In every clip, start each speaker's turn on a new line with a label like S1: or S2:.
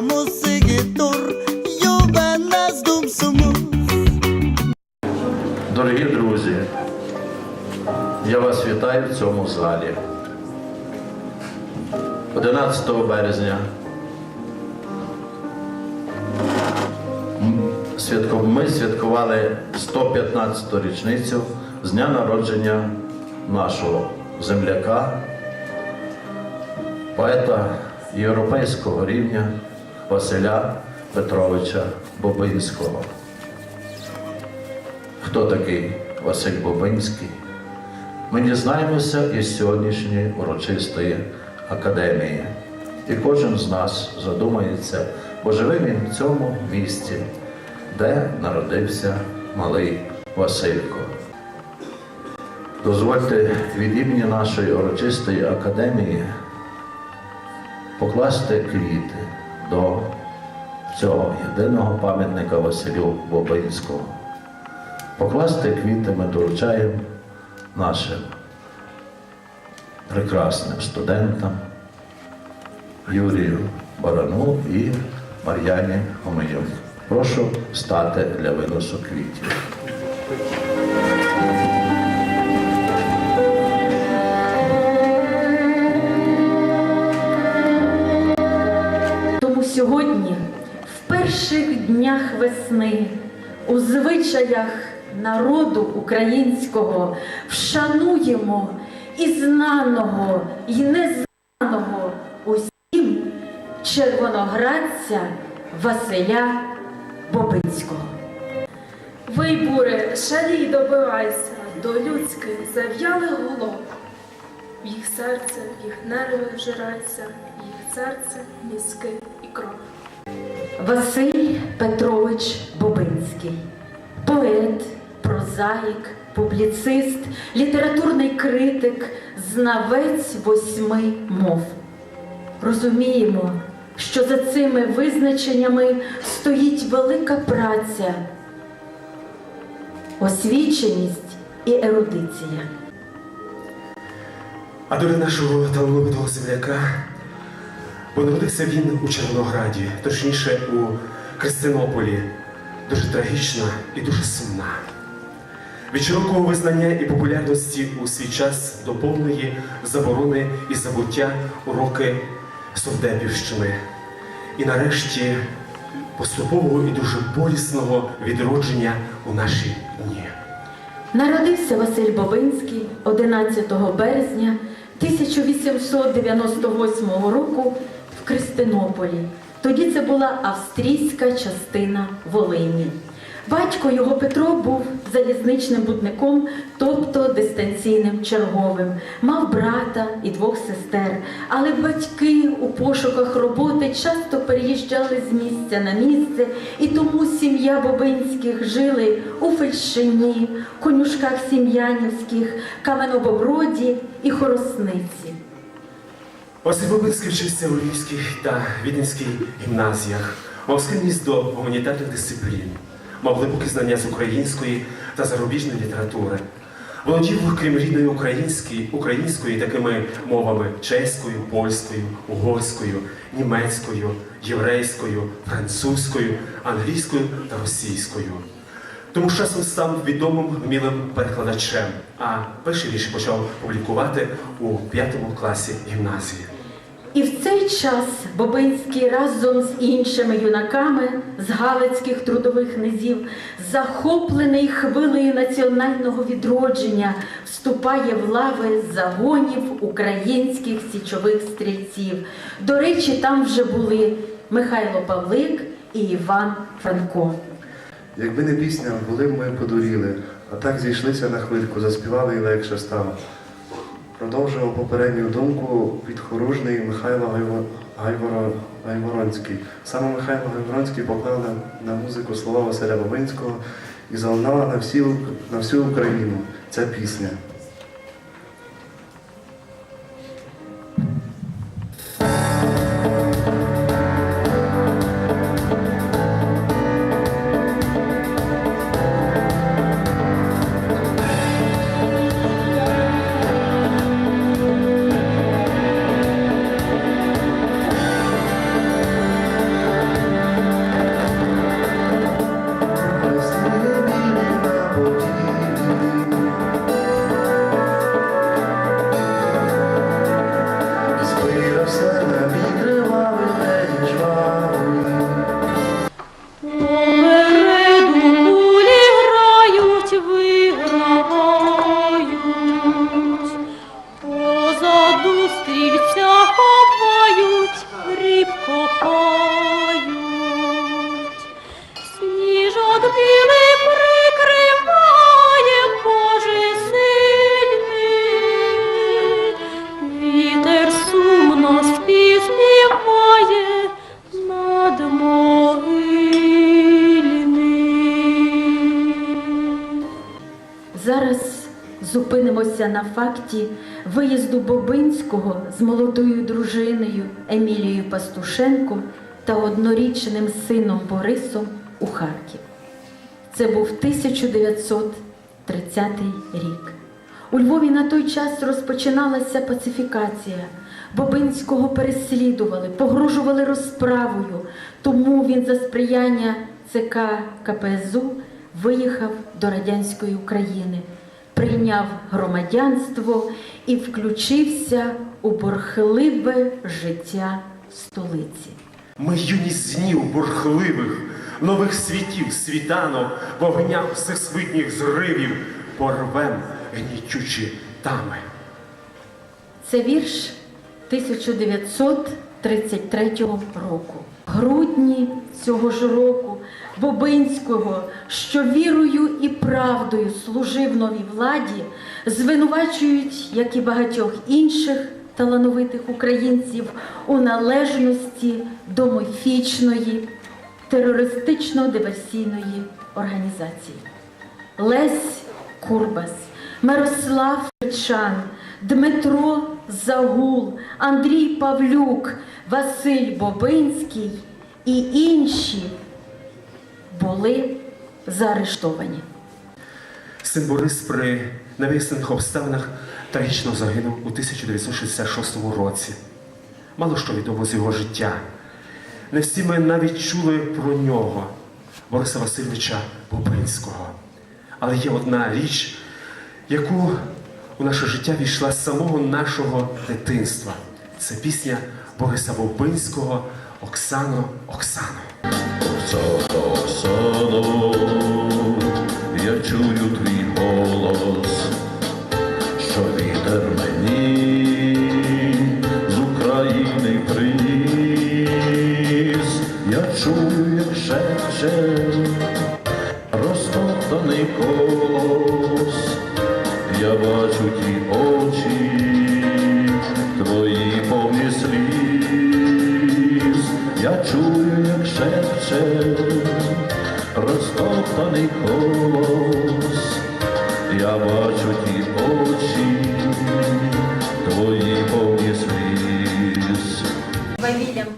S1: musikitur Yo ben nazdum sumu
S2: Дорогі друзі, я вас вітаю в цьому залі. 11 березня ми святкували 115-ту річницю з дня народження нашого земляка, поета європейського рівня Василя Петровича Бобинського. Хто такий Василь Бобинський? Ми дізнаємося із сьогоднішньої урочистої академії. І кожен з нас задумається, бо живе він в цьому місті, де народився малий Василько. Дозвольте від імені нашої урочистої академії покласти квіти до цього єдиного пам'ятника Василю Бобинського. Покласти квіти ми доручаємо нашим прекрасним студентам Юрію Барану і Мар'яні Омийов. Прошу стати для виносу квітів.
S3: Сьогодні, в перших днях весни, у звичаях народу українського вшануємо і знаного, і незнаного усім червоноградця Василя Бобинського.
S4: Вий, буре, шалій добивайся до людських зав'ялих голов. Їх серце, їх нерви вжирається, в їх серце мізки кров.
S3: Василь Петрович Бобинський, поет, прозаїк, публіцист, літературний критик, знавець восьми мов. Розуміємо, що за цими визначеннями стоїть велика праця, освіченість і ерудиція.
S5: А доля нашого талановитого земляка, бо він у Червонограді, точніше у Христинополі, дуже трагічна і дуже сумна. Від широкого визнання і популярності у свій час до повної заборони і забуття уроки Совдепівщини. І нарешті поступового і дуже болісного відродження у наші дні.
S3: Народився Василь Бобинський 11 березня 1898 року Кристинополі. Тоді це була австрійська частина Волині. Батько його Петро був залізничним будником, тобто дистанційним черговим. Мав брата і двох сестер, але батьки у пошуках роботи часто переїжджали з місця на місце, і тому сім'я Бобинських жили у Фельдшині, конюшках Сім'янівських, Каменобоброді і Хоросниці.
S5: Василь вчився у Львівській та Віденській гімназіях, мав схильність до гуманітарних дисциплін, мав глибокі знання з української та зарубіжної літератури. Володів, крім рідної української, української такими мовами чеською, польською, угорською, німецькою, єврейською, французькою, англійською та російською. Тому з часом став відомим вмілим перекладачем, а перші вірші почав публікувати у п'ятому класі гімназії.
S3: І в цей час Бобинський разом з іншими юнаками з Галицьких трудових низів, захоплений хвилею національного відродження, вступає в лави загонів українських січових стрільців. До речі, там вже були Михайло Павлик і Іван Франко.
S6: Якби не пісня, були б ми подуріли, а так зійшлися на хвильку, заспівали і легше стало. Продовжував попередню думку підхоружний Михайло Гайво- Гайворо- Гайворонський. Саме Михайло Гайворонський поклав на, музику слова Василя Бабинського і залунала на, на всю Україну ця пісня.
S3: Зупинимося на факті виїзду Бобинського з молодою дружиною Емілією Пастушенко та однорічним сином Борисом у Харків. Це був 1930 рік. У Львові на той час розпочиналася пацифікація. Бобинського переслідували, погрожували розправою. Тому він за сприяння ЦК КПЗУ виїхав до радянської України, прийняв громадянство і включився у борхливе життя столиці.
S5: Ми юність днів бурхливих, нових світів, світанок, вогня всесвітніх зривів, порвем гнітючі тами.
S3: Це вірш 1933 року. Грудні цього ж року Бобинського, що вірою і правдою служив новій владі, звинувачують, як і багатьох інших талановитих українців, у належності до міфічної терористично-диверсійної організації. Лесь Курбас, Мирослав Фечан, Дмитро Загул, Андрій Павлюк, Василь Бобинський і інші були заарештовані.
S5: Син Борис при невияснених обставинах трагічно загинув у 1966 році. Мало що відомо з його життя. Не всі ми навіть чули про нього, Бориса Васильовича Бобинського. Але є одна річ, яку у наше життя війшла з самого нашого дитинства. Це пісня Бориса Оксано. Оксано.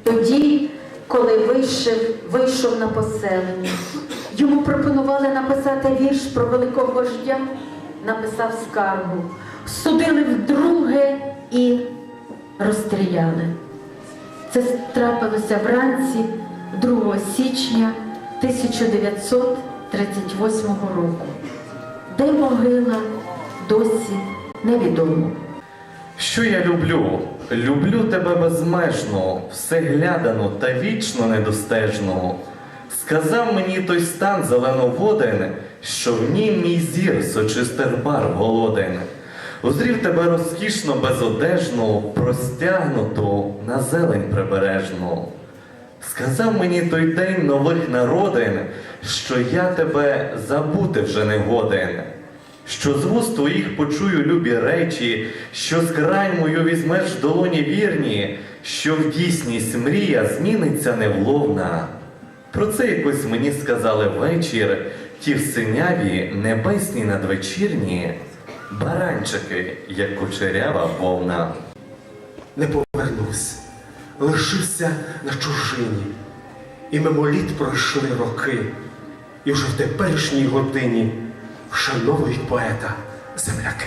S3: Тоді, коли вийшов, вийшов на поселення, йому пропонували написати вірш про великого вождя, написав скаргу. Судили вдруге і розстріляли. Це трапилося вранці 2 січня 1938 року. Де могила досі невідомо.
S7: Що я люблю? Люблю тебе безмежно, всеглядану та вічно недостежну. Сказав мені той стан зеленоводен, що в нім мій зір сочистер бар голоден. Узрів тебе розкішно безодежну, простягнуту на зелень прибережну. Сказав мені той день нових народин, що я тебе забути вже не годен, що з вуст твоїх почую любі речі, що з край мою візьмеш долоні вірні, що в дійсність мрія зміниться невловна. Про це якось мені сказали вечір, ті в синяві, небесні надвечірні, баранчики, як кучерява вовна.
S5: не повернусь, лишився на чужині. І мимоліт пройшли роки, і вже в теперішній годині вшановують поета земляки.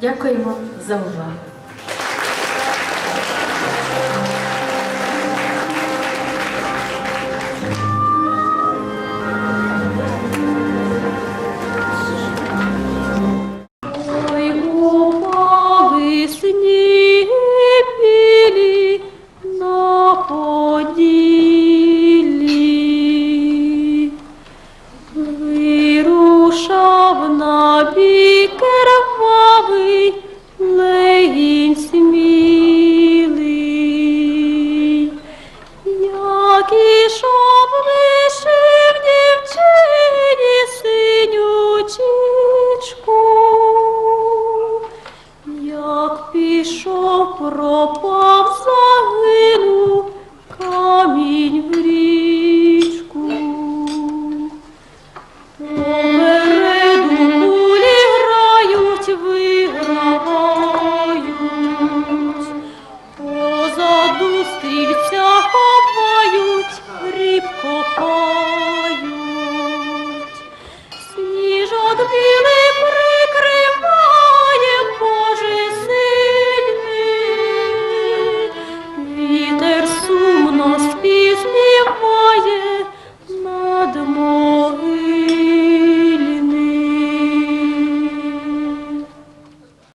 S3: Дякуємо за увагу.
S8: Як пішов, пропав загинув камінь в рік.